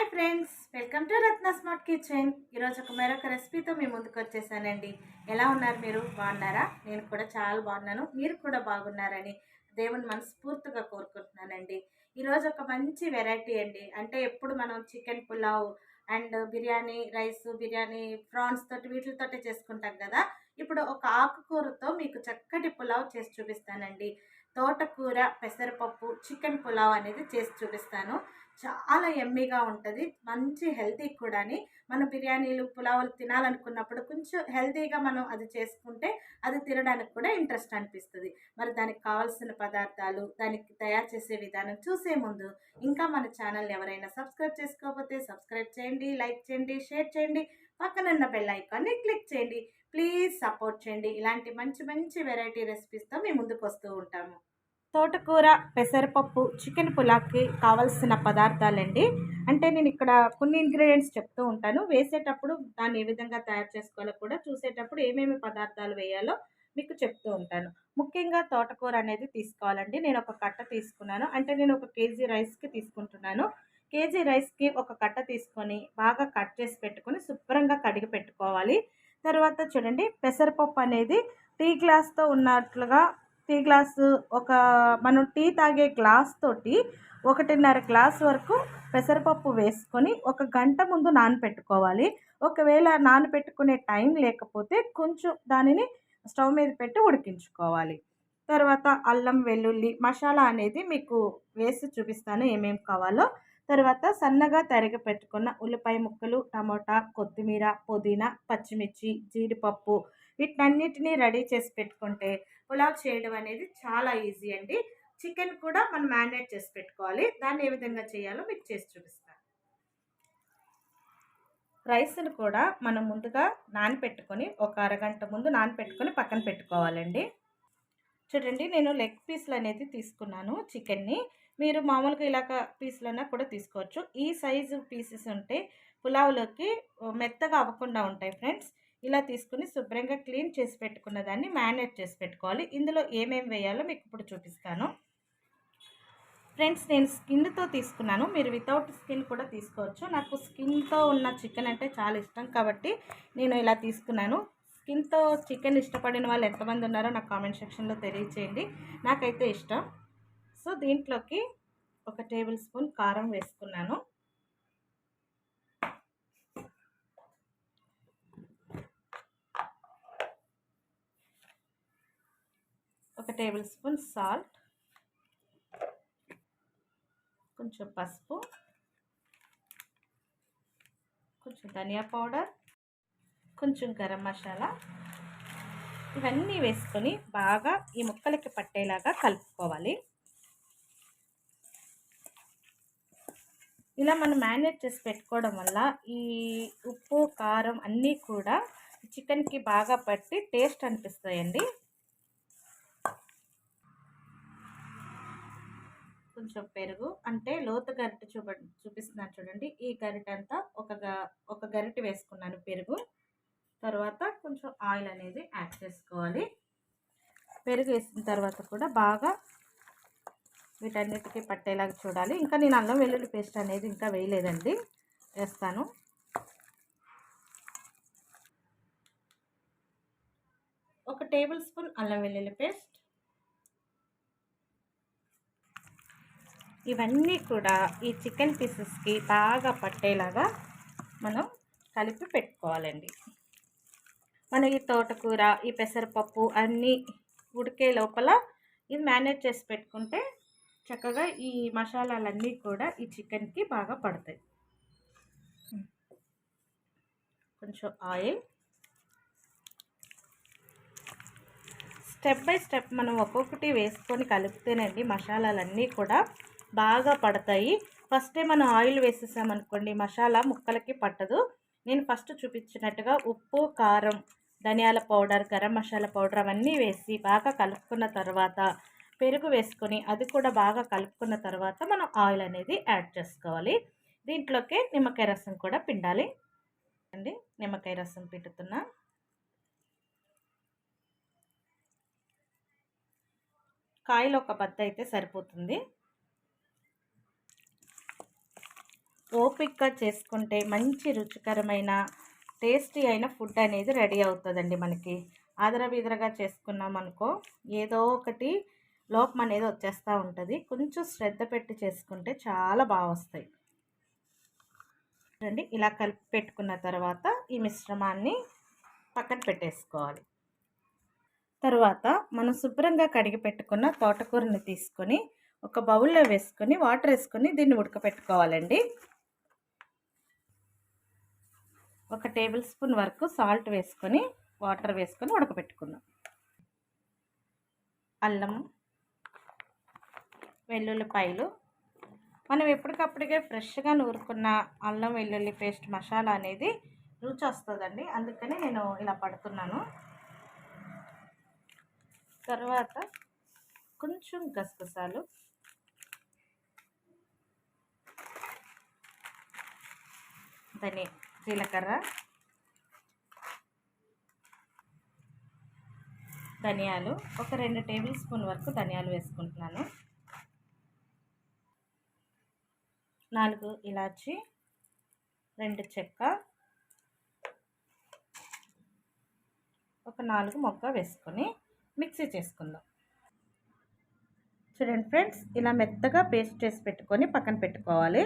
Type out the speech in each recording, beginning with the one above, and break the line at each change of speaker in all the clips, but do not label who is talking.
Hi friends welcome to Ratna smart kitchen. ఈరోజు ఒక మరొక రెసిపీతో మీ ముందుకు వచ్చేసానండి. ఎలా ఉన్నారు మీరు? బాగున్నారా? నేను కూడా చాలా బాగున్నాను. మీరు కూడా బాగున్నారని దేవుని మనస్ఫూర్తిగా కోరుకుంటున్నానండి. ఈరోజు ఒక మంచి వెరైటీ అండి. అంటే ఎప్పుడు మనం chicken pulao and biryani rice biryani prawns తోటి వీటితోటే చేసుకుంటాం కదా. ఇప్పుడు ఒక ఆకుకూరతో మీకు చక్కటి పులావ్ చేసి చూపిస్తానండి. తోటకూర పెసరపప్పు చికెన్ పులావ్ అనేది చేసి చూపిస్తాను. చాలా ఎమ్మీగా ఉంటుంది. మంచి హెల్తీ కూడాని. మనం బిర్యానీలు పులావులు తినాలనుకున్నప్పుడు కొంచెం హెల్తీగా మనం అది చేసుకుంటే అది తినడానికి కూడా ఇంట్రెస్ట్ అనిపిస్తుంది. మరి దానికి కావాల్సిన పదార్థాలు దానికి తయారు చేసే విధానం చూసే ముందు ఇంకా మన ఛానల్ ఎవరైనా సబ్స్క్రైబ్ చేసుకోకపోతే సబ్స్క్రైబ్ చేయండి లైక్ చేయండి షేర్ చేయండి. పక్కనున్న బెల్ ఐకాన్ని క్లిక్ చేయండి. ప్లీజ్ సపోర్ట్ చేయండి. ఇలాంటి మంచి మంచి వెరైటీ రెసిపీస్తో మేము ముందుకు వస్తూ ఉంటాము. తోటకూర పెసరపప్పు చికెన్ పులావ్కి కావాల్సిన పదార్థాలండి. అంటే నేను ఇక్కడ కొన్ని ఇంగ్రీడియంట్స్ చెప్తూ ఉంటాను. వేసేటప్పుడు దాన్ని ఏ విధంగా తయారు చేసుకోవాలో కూడా చూసేటప్పుడు ఏమేమి పదార్థాలు వేయాలో మీకు చెప్తూ ఉంటాను. ముఖ్యంగా తోటకూర అనేది తీసుకోవాలండి. నేను ఒక కట్ట తీసుకున్నాను. అంటే నేను ఒక కేజీ రైస్కి తీసుకుంటున్నాను. కేజీ రైస్కి ఒక కట్ట తీసుకొని బాగా కట్ చేసి పెట్టుకొని శుభ్రంగా కడిగి పెట్టుకోవాలి. తర్వాత చూడండి పెసరపప్పు అనేది టీ గ్లాస్తో ఉన్నట్లుగా టీ గ్లాసు ఒక మనం టీ తాగే గ్లాస్ తోటి ఒకటిన్నర గ్లాస్ వరకు పెసరపప్పు వేసుకొని ఒక గంట ముందు నానపెట్టుకోవాలి. ఒకవేళ నానపెట్టుకునే టైం లేకపోతే కొంచెం దానిని స్టవ్ మీద పెట్టి ఉడికించుకోవాలి. తర్వాత అల్లం వెల్లుల్లి మసాలా అనేది మీకు వేసి చూపిస్తాను ఏమేమి కావాలో. తర్వాత సన్నగా తరిగి పెట్టుకున్న ఉల్లిపాయ ముక్కలు టమోటా కొత్తిమీర పుదీనా పచ్చిమిర్చి జీడిపప్పు వీటినన్నిటినీ రెడీ చేసి పెట్టుకుంటే పులావ్ చేయడం అనేది చాలా ఈజీ అండి. చికెన్ కూడా మనం మ్యారినేట్ చేసి పెట్టుకోవాలి. దాన్ని ఏ విధంగా చేయాలో మీకు చేసి చూపిస్తాను. రైస్ను కూడా మనం ముందుగా నానపెట్టుకొని ఒక అరగంట ముందు నానపెట్టుకొని పక్కన పెట్టుకోవాలండి. చూడండి నేను లెగ్ పీస్లు అనేది తీసుకున్నాను చికెన్ని. మీరు మామూలుగా ఇలాగ పీసులన్నా కూడా తీసుకోవచ్చు. ఈ సైజు పీసెస్ ఉంటే పులావ్లోకి మెత్తగా అవ్వకుండా ఉంటాయి ఫ్రెండ్స్. ఇలా తీసుకుని శుభ్రంగా క్లీన్ చేసి పెట్టుకున్న దాన్ని మ్యారినేట్ చేసి పెట్టుకోవాలి. ఇందులో ఏమేమి వేయాలో మీకు ఇప్పుడు చూపిస్తాను. ఫ్రెండ్స్ నేను స్కిన్తో తీసుకున్నాను. మీరు వితౌట్ స్కిన్ కూడా తీసుకోవచ్చు. నాకు స్కిన్తో ఉన్న చికెన్ అంటే చాలా ఇష్టం కాబట్టి నేను ఇలా తీసుకున్నాను. స్కిన్తో చికెన్ ఇష్టపడిన వాళ్ళు ఎంతమంది ఉన్నారో నాకు కామెంట్ సెక్షన్లో తెలియచేయండి. నాకైతే ఇష్టం. సో దీంట్లోకి ఒక టేబుల్ స్పూన్ కారం వేసుకున్నాను. ఒక టేబుల్ స్పూన్ సాల్ట్ కొంచెం పసుపు కొంచెం ధనియా పౌడర్ కొంచెం గరం మసాలా. ఇవన్నీ వేసుకొని బాగా ఈ ముక్కలకి పట్టేలాగా కలుపుకోవాలి. ఇలా మనం మ్యారినేట్ చేసి పెట్టుకోవడం వల్ల ఈ ఉప్పు కారం అన్నీ కూడా చికెన్కి బాగా పట్టి టేస్ట్ అనిపిస్తాయండి. కొంచెం పెరుగు. అంటే లోతు గరిటె చూప చూపిస్తున్నాను చూడండి. ఈ గరిటె అంతా ఒక ఒక గరిటె వేసుకున్నాను పెరుగు. తర్వాత కొంచెం ఆయిల్ అనేది యాడ్ చేసుకోవాలి. పెరుగు వేసిన తర్వాత కూడా బాగా వీటన్నిటికీ పట్టేలాగా చూడాలి. ఇంకా నేను అల్లం వెల్లుల్లి పేస్ట్ అనేది ఇంకా వేయలేదండి. వేస్తాను. ఒక టేబుల్ స్పూన్ అల్లం వెల్లుల్లి పేస్ట్. ఇవన్నీ కూడా ఈ చికెన్ పీసెస్కి బాగా పట్టేలాగా మనం కలిపి పెట్టుకోవాలండి. మన ఈ తోటకూర ఈ పెసరపప్పు అన్నీ ఉడికే లోపల ఇది మేనేజ్ చేసి పెట్టుకుంటే చక్కగా ఈ మసాలాలన్నీ కూడా ఈ చికెన్కి బాగా పడతాయి. కొంచెం ఆయిల్. స్టెప్ బై స్టెప్ మనం ఒక్కొక్కటి వేసుకొని కలుపుతేనండి మసాలాలన్నీ కూడా బాగా పడతాయి. ఫస్టే మనం ఆయిల్ వేసేసామనుకోండి మసాలా ముక్కలకి పట్టదు. నేను ఫస్ట్ చూపించినట్టుగా ఉప్పు కారం ధనియాల పౌడర్ గరం మసాలా పౌడర్ అవన్నీ వేసి బాగా కలుపుకున్న తర్వాత పెరుగు వేసుకొని అది కూడా బాగా కలుపుకున్న తర్వాత మనం ఆయిల్ అనేది యాడ్ చేసుకోవాలి. దీంట్లోకి నిమ్మకాయ రసం కూడా పిండాలి. అండి నిమ్మకాయ రసం పిండుతున్నా. కాయలు ఒక బద్ద అయితే సరిపోతుంది. ఓపిక్గా చేసుకుంటే మంచి రుచికరమైన టేస్టీ అయిన ఫుడ్ అనేది రెడీ అవుతుందండి మనకి. ఆదరబీదరగా చేసుకున్నాం అనుకో ఏదో ఒకటి లోపం అనేది వచ్చేస్తూ ఉంటుంది. కొంచెం శ్రద్ధ పెట్టి చేసుకుంటే చాలా బాగా వస్తాయి. చూడండి ఇలా కలిపి పెట్టుకున్న తర్వాత ఈ మిశ్రమాన్ని పక్కన పెట్టేసుకోవాలి. తర్వాత మనం శుభ్రంగా కడిగి పెట్టుకున్న తోటకూరని తీసుకొని ఒక బౌల్లో వేసుకొని వాటర్ వేసుకొని దీన్ని ఉడకపెట్టుకోవాలండి. ఒక టేబుల్ స్పూన్ వరకు సాల్ట్ వేసుకొని వాటర్ వేసుకొని ఉడకపెట్టుకుందాం అల్లం వెల్లుల్లిపాయలు. మనం ఎప్పటికప్పటికే ఫ్రెష్గా నూరుకున్న అల్లం వెల్లుల్లి పేస్ట్ మసాలా అనేది రుచి వస్తుందండి అందుకని నేను ఇలా పడుతున్నాను. తర్వాత కొంచెం గసగసాలు. ధనియా. జీలకర్ర ధనియాలు ఒక రెండు టేబుల్ స్పూన్ వరకు ధనియాలు వేసుకుంటున్నాను. నాలుగు ఇలాచి రెండు చెక్క ఒక నాలుగు మొగ్గ వేసుకొని మిక్సీ చేసుకుందాం. చూడండి ఫ్రెండ్స్ ఇలా మెత్తగా పేస్ట్ చేసి పెట్టుకొని పక్కన పెట్టుకోవాలి.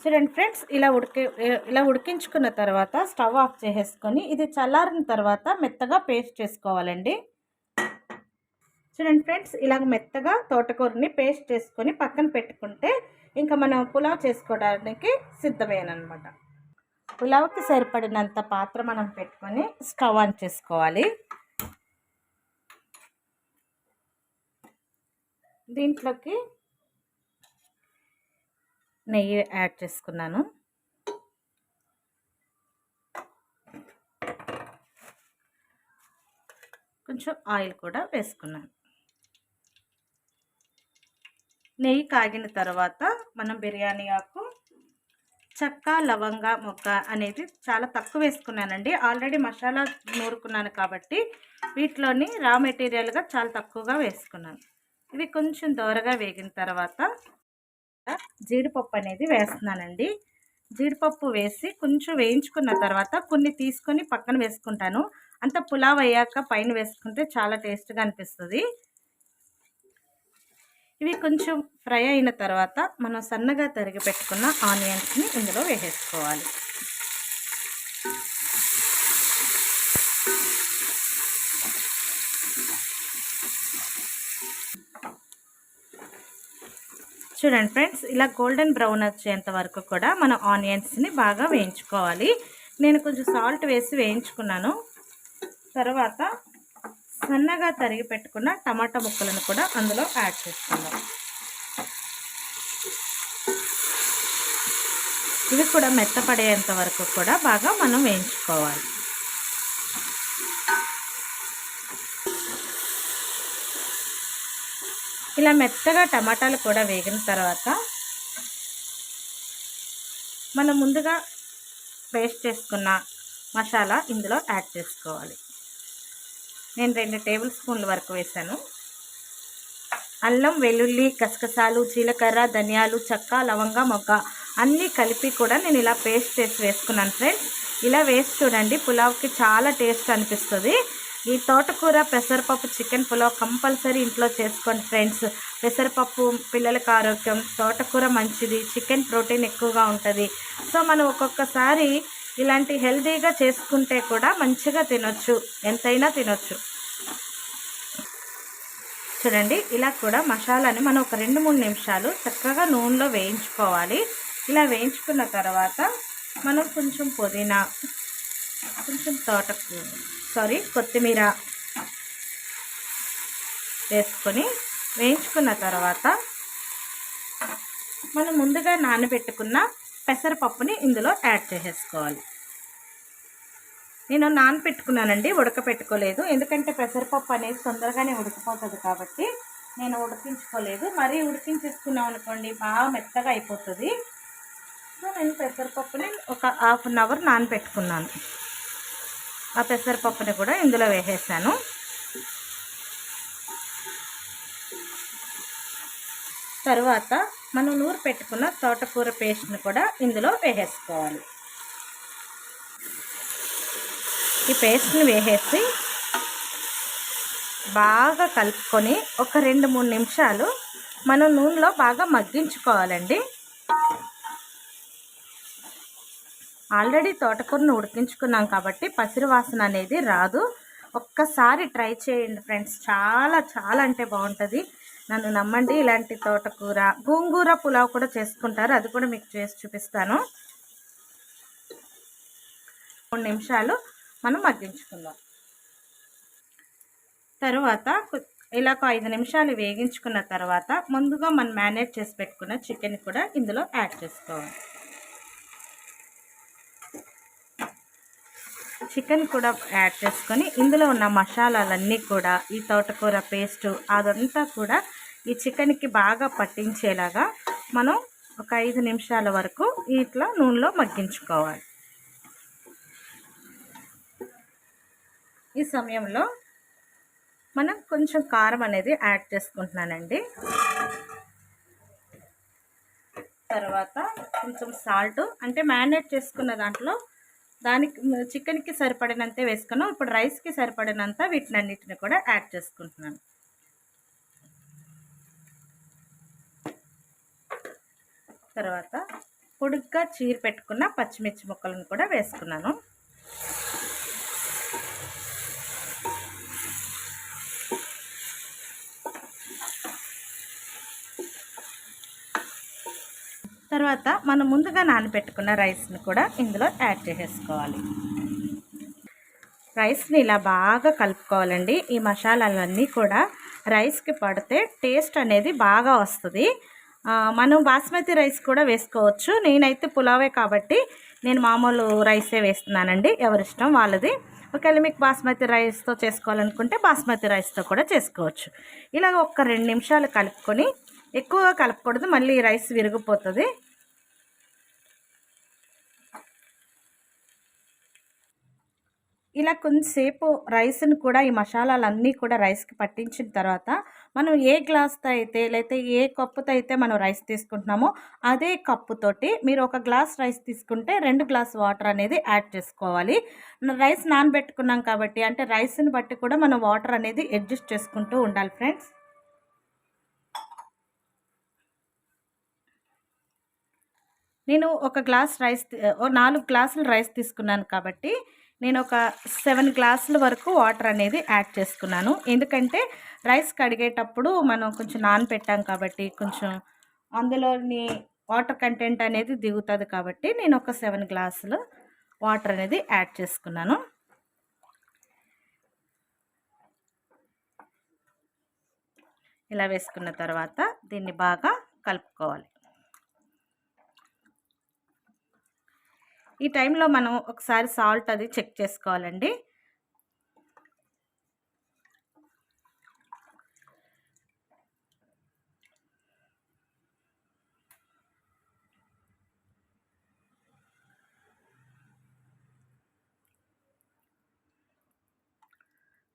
చూడండి ఫ్రెండ్స్ ఇలా ఉడికి ఇలా ఉడికించుకున్న తర్వాత స్టవ్ ఆఫ్ చేసేసుకొని ఇది చల్లారిన తర్వాత మెత్తగా పేస్ట్ చేసుకోవాలండి. చూడండి ఫ్రెండ్స్ ఇలా మెత్తగా తోటకూరని పేస్ట్ చేసుకొని పక్కన పెట్టుకుంటే ఇంకా మనం పులావ్ చేసుకోవడానికి సిద్ధమేనమాట పులావ్కి సరిపడినంత పాత్ర మనం పెట్టుకొని స్టవ్ ఆన్ చేసుకోవాలి. దీంట్లోకి నెయ్యి యాడ్ చేసుకున్నాను. కొంచెం ఆయిల్ కూడా వేసుకున్నాను. నెయ్యి కాగిన తర్వాత మనం బిర్యానీ ఆకు చెక్క లవంగ మొక్క అనేది చాలా తక్కువ వేసుకున్నానండి. ఆల్రెడీ మసాలా నూరుకున్నాను కాబట్టి వీటిలోని రా మెటీరియల్గా చాలా తక్కువగా వేసుకున్నాను. ఇవి కొంచెం దోరగా వేగిన తర్వాత జీడిపప్పు అనేది వేస్తున్నానండి. జీడిపప్పు వేసి కొంచెం వేయించుకున్న తర్వాత కొన్ని తీసుకొని పక్కన వేసుకుంటాను. అంత పులావ్ అయ్యాక పైన వేసుకుంటే చాలా టేస్ట్గా అనిపిస్తుంది. ఇవి కొంచెం ఫ్రై అయిన తర్వాత మనం సన్నగా తరిగి పెట్టుకున్న ఆనియన్స్ని ఇందులో వేసేసుకోవాలి. చూడండి ఫ్రెండ్స్ ఇలా గోల్డెన్ బ్రౌన్ వచ్చేంత వరకు కూడా మనం ఆనియన్స్ని బాగా వేయించుకోవాలి. నేను కొంచెం సాల్ట్ వేసి వేయించుకున్నాను. తర్వాత సన్నగా తరిగి పెట్టుకున్న టమాటా ముక్కలను కూడా అందులో యాడ్ చేసుకుందాం. ఇవి కూడా మెత్తపడేంత వరకు కూడా బాగా మనం వేయించుకోవాలి. ఇలా మెత్తగా టమాటాలు కూడా వేగిన తర్వాత మనం ముందుగా పేస్ట్ చేసుకున్న మసాలా ఇందులో యాడ్ చేసుకోవాలి. నేను రెండు టేబుల్ స్పూన్ల వరకు వేసాను. అల్లం వెల్లుల్లి గసగసాలు జీలకర్ర ధనియాలు చెక్క లవంగ మొగ్గ అన్నీ కలిపి కూడా నేను ఇలా పేస్ట్ చేసి వేసుకున్నాను ఫ్రెండ్స్. ఇలా వేసి చూడండి పులావ్కి చాలా టేస్ట్ అనిపిస్తుంది. ఈ తోటకూర పెసరపప్పు చికెన్ పులావ్ కంపల్సరీ ఇంట్లో చేసుకోండి ఫ్రెండ్స్. పెసరపప్పు పిల్లలకు ఆరోగ్యం తోటకూర మంచిది చికెన్ ప్రోటీన్ ఎక్కువగా ఉంటుంది. సో మనం ఒక్కొక్కసారి ఇలాంటి హెల్తీగా చేసుకుంటే కూడా మంచిగా తినొచ్చు. ఎంతైనా తినొచ్చు. చూడండి ఇలా కూడా మసాలాని మనం ఒక రెండు మూడు నిమిషాలు చక్కగా నూనెలో వేయించుకోవాలి. ఇలా వేయించుకున్న తర్వాత మనం కొంచెం పుదీనా కొంచెం తోటకు సారీ కొత్తిమీర వేసుకొని వేయించుకున్న తర్వాత మనం ముందుగా నానబెట్టుకున్న పెసరపప్పుని ఇందులో యాడ్ చేసేసుకోవాలి. నేను నానపెట్టుకున్నానండి ఉడకపెట్టుకోలేదు. ఎందుకంటే పెసరపప్పు అనేది తొందరగానే ఉడికిపోతుంది కాబట్టి నేను ఉడికించుకోలేదు. మరీ ఉడికించేసుకున్నాం అనుకోండి బాగా మెత్తగా అయిపోతుంది. సో నేను పెసరపప్పుని ఒక హాఫ్ అన్ అవర్ నానపెట్టుకున్నాను ఆ పెసరపప్పుని కూడా ఇందులో వేసేసాను. తర్వాత మనం నూరు పెట్టుకున్న తోటకూర పేస్ట్ని కూడా ఇందులో వేసేసుకోవాలి. ఈ పేస్ట్ని వేసేసి బాగా కలుపుకొని ఒక రెండు మూడు నిమిషాలు మనం నూనెలో బాగా మగ్గించుకోవాలండి. ఆల్రెడీ తోటకూరను ఉడికించుకున్నాం కాబట్టి పసిరు వాసన అనేది రాదు. ఒక్కసారి ట్రై చేయండి ఫ్రెండ్స్. చాలా చాలా అంటే బాగుంటుంది. నన్ను నమ్మండి ఇలాంటి తోటకూర గోంగూర పులావ్ కూడా చేసుకుంటారు. అది కూడా మీకు చేసి చూపిస్తాను. మూడు నిమిషాలు మనం మగ్గించుకుందాం. తరువాత ఇలా ఒక ఐదు నిమిషాలు వేగించుకున్న తర్వాత ముందుగా మనం మ్యారినేట్ చేసి పెట్టుకున్న చికెన్ కూడా ఇందులో యాడ్ చేసుకోవాలి. చికెన్ కూడా యాడ్ చేసుకొని ఇందులో ఉన్న మసాలాలన్నీ కూడా ఈ తోటకూర పేస్టు అదంతా కూడా ఈ చికెన్కి బాగా పట్టించేలాగా మనం ఒక ఐదు నిమిషాల వరకు ఇట్లా నూనెలో మగ్గించుకోవాలి. ఈ సమయంలో మనం కొంచెం కారం అనేది యాడ్ చేసుకుంటున్నానండి. తర్వాత కొంచెం సాల్ట్ అంటే మ్యారినేట్ చేసుకున్న దాంట్లో దానికి చికెన్కి సరిపడినంతే వేసుకున్నాం. ఇప్పుడు రైస్కి సరిపడినంత వీటిని అన్నిటిని కూడా యాడ్ చేసుకుంటున్నాను. తర్వాత పొడుగ్గా చీర పెట్టుకున్న పచ్చిమిర్చి ముక్కలను కూడా వేసుకున్నాను. తర్వాత మనం ముందుగా నానబెట్టుకున్న రైస్ని కూడా ఇందులో యాడ్ చేసేసుకోవాలి. రైస్ని ఇలా బాగా కలుపుకోవాలండి. ఈ మసాలాలన్నీ కూడా రైస్కి పడితే టేస్ట్ అనేది బాగా వస్తుంది. మనం బాస్మతి రైస్ కూడా వేసుకోవచ్చు. నేనైతే పులావే కాబట్టి నేను మామూలు రైసే వేస్తున్నానండి. ఎవరిష్టం వాళ్ళది. ఒకవేళ మీకు బాస్మతి రైస్తో చేసుకోవాలనుకుంటే బాస్మతి రైస్తో కూడా చేసుకోవచ్చు. ఇలాగ ఒక రెండు నిమిషాలు కలుపుకొని ఎక్కువగా కలపకూడదు. మళ్ళీ రైస్ విరిగిపోతుంది. ఇలా కొంతసేపు రైస్ని కూడా ఈ మసాలాలన్నీ కూడా రైస్కి పట్టించిన తర్వాత మనం ఏ గ్లాస్తో అయితే లేకపోతే ఏ కప్పుతో అయితే మనం రైస్ తీసుకుంటున్నామో అదే కప్పుతోటి మీరు ఒక గ్లాస్ రైస్ తీసుకుంటే రెండు గ్లాస్ వాటర్ అనేది యాడ్ చేసుకోవాలి. రైస్ నానబెట్టుకున్నాం కాబట్టి అంటే రైస్ని బట్టి కూడా మనం వాటర్ అనేది అడ్జస్ట్ చేసుకుంటూ ఉండాలి ఫ్రెండ్స్. నేను ఒక గ్లాస్ రైస్ నాలుగు గ్లాసులు రైస్ తీసుకున్నాను కాబట్టి నేను ఒక సెవెన్ గ్లాసుల వరకు వాటర్ అనేది యాడ్ చేసుకున్నాను. ఎందుకంటే రైస్ కడిగేటప్పుడు మనం కొంచెం నానబెట్టాం కాబట్టి కొంచెం అందులోని వాటర్ కంటెంట్ అనేది దిగుతుంది కాబట్టి నేను ఒక సెవెన్ గ్లాసులు వాటర్ అనేది యాడ్ చేసుకున్నాను. ఇలా వేసుకున్న తర్వాత దీన్ని బాగా కలుపుకోవాలి. ఈ టైంలో మనం ఒకసారి సాల్ట్ అది చెక్ చేసుకోవాలండి.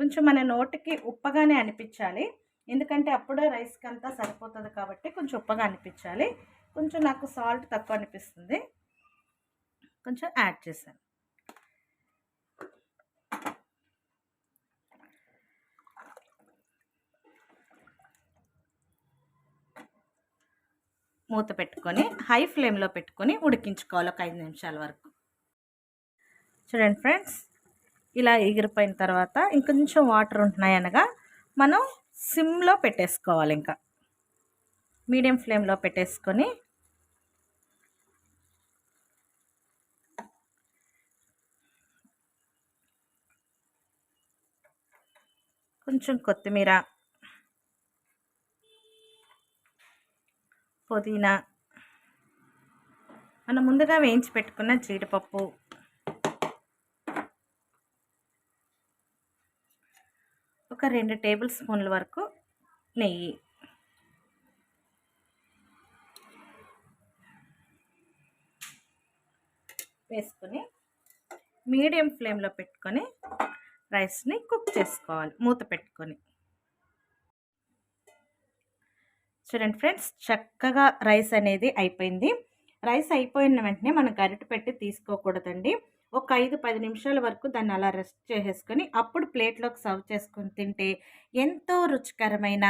కొంచెం మన నోటికి ఉప్పగానే అనిపించాలి. ఎందుకంటే అప్పుడే రైస్కి అంతా సరిపోతుంది కాబట్టి కొంచెం ఉప్పగా అనిపించాలి. కొంచెం నాకు సాల్ట్ తక్కువ అనిపిస్తుంది. కొంచెం యాడ్ చేశాను. మూత పెట్టుకొని హై ఫ్లేమ్లో పెట్టుకొని ఉడికించుకోవాలి ఒక ఐదు నిమిషాల వరకు. చూడండి ఫ్రెండ్స్ ఇలా ఎగిరిపోయిన తర్వాత ఇంకొంచెం వాటర్ ఉంటున్నాయి అనగా మనం సిమ్లో పెట్టేసుకోవాలి ఇంకా. మీడియం ఫ్లేమ్లో పెట్టేసుకొని కొంచెం కొత్తిమీర పుదీనా. మనం ముందుగా వేయించి పెట్టుకున్న జీడిపప్పు. ఒక రెండు టేబుల్ స్పూన్ల వరకు నెయ్యి. వేసుకొని మీడియం ఫ్లేమ్లో పెట్టుకొని రైస్ని కుక్ చేసుకోవాలి మూత పెట్టుకొని. చూడండి ఫ్రెండ్స్ చక్కగా రైస్ అనేది అయిపోయింది. రైస్ అయిపోయిన వెంటనే మనం గరిటె పెట్టి తీసుకోకూడదండి. ఒక ఐదు పది నిమిషాల వరకు దాన్ని అలా రెస్ట్ చేసేసుకొని అప్పుడు ప్లేట్లోకి సర్వ్ చేసుకొని తింటే ఎంతో రుచికరమైన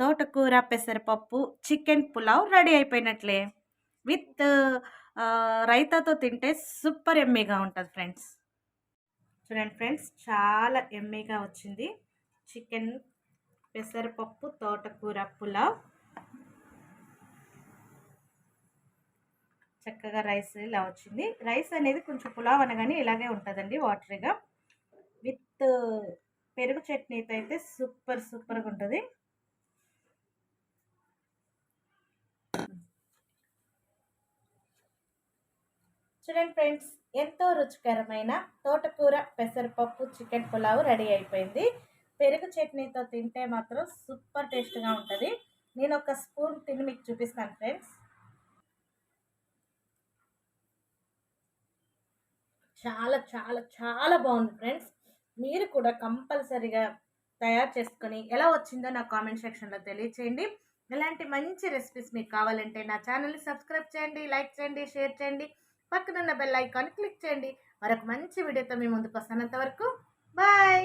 తోటకూర పెసరపప్పు చికెన్ పులావ్ రెడీ అయిపోయినట్లే. విత్ రైతాతో తింటే సూపర్ ఎమ్మీగా ఉంటుంది ఫ్రెండ్స్. చూడండి ఫ్రెండ్స్ చాలా ఎమ్మీగా వచ్చింది. చికెన్ పెసరపప్పు తోటకూర పులావ్ చక్కగా రైస్ ఇలా వచ్చింది. రైస్ అనేది కొంచెం పులావ్ అనగానే ఇలాగే ఉంటుందండి వాటరీగా. విత్ పెరుగు చట్నీతో అయితే సూపర్ సూపర్గా ఉంటుంది. చూడండి ఫ్రెండ్స్ ఎంతో రుచికరమైన తోటకూర పెసరపప్పు చికెన్ పులావ్ రెడీ అయిపోయింది. పెరుగు చట్నీతో తింటే మాత్రం సూపర్ టేస్ట్గా ఉంటుంది. నేను ఒక స్పూన్ తిని మీకు చూపిస్తాను ఫ్రెండ్స్. చాలా చాలా చాలా బాగుంది ఫ్రెండ్స్. మీరు కూడా కంపల్సరీగా తయారు చేసుకొని ఎలా వచ్చిందో నా కామెంట్ సెక్షన్లో తెలియచేయండి. ఇలాంటి మంచి రెసిపీస్ మీకు కావాలంటే నా ఛానల్ని సబ్స్క్రైబ్ చేయండి లైక్ చేయండి షేర్ చేయండి. పక్కనున్న బెల్ ఐకాన్ క్లిక్ చేయండి. మరొక మంచి వీడియోతో మీ ముందుకు వస్తానంత వరకు బాయ్